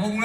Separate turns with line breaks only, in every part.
Hùng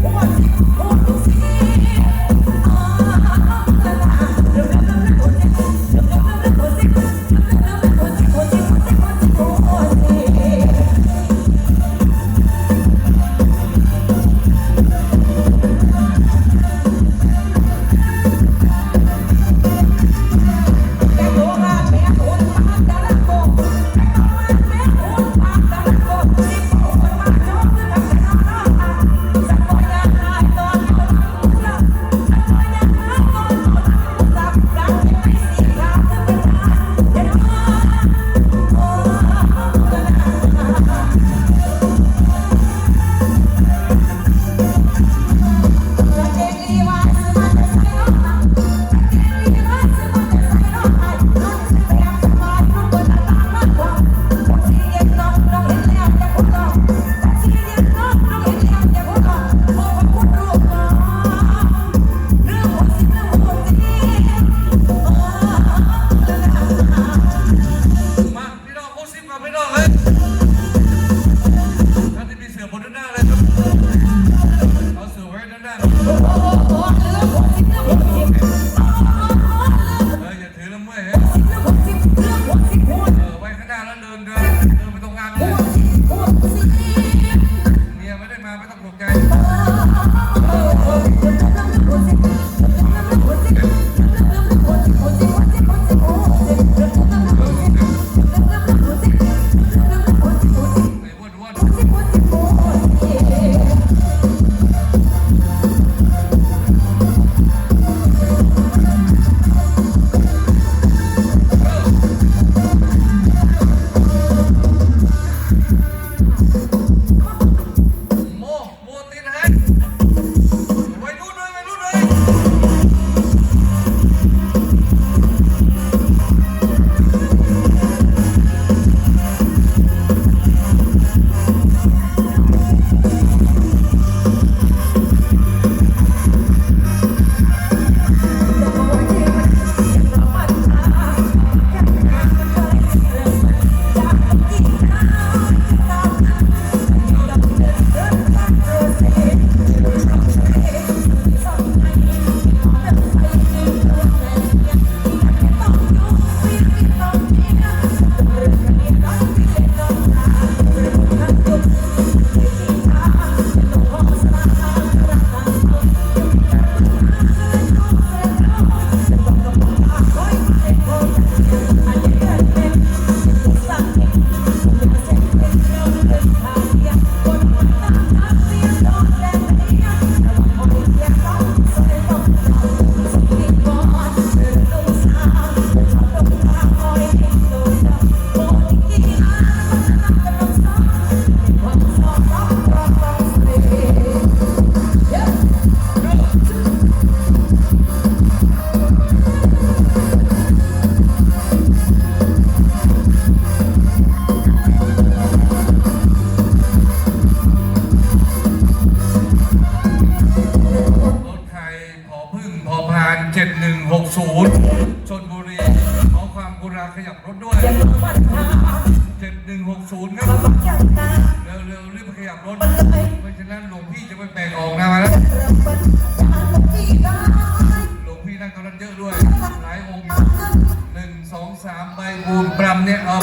Come on. Música ก
ศูนย์ชนบุรีขอความกรุณาขยับรถด้วย
เดี๋ยวปัญหา
เจ็ดหนึ่งหกศูนย์ครับ เร็วเร็วรีบขยับรถเพราะฉะนั้นหลวงพี่จะไปแบ่งออกนะมาแล้ว
เริ่มปัญหาที่ได้
หลวงพี่นั่งตอนนั้นเยอะด้วย หลายองค์หนึ่งสองสามใบบูมปรำเนี่ยเอา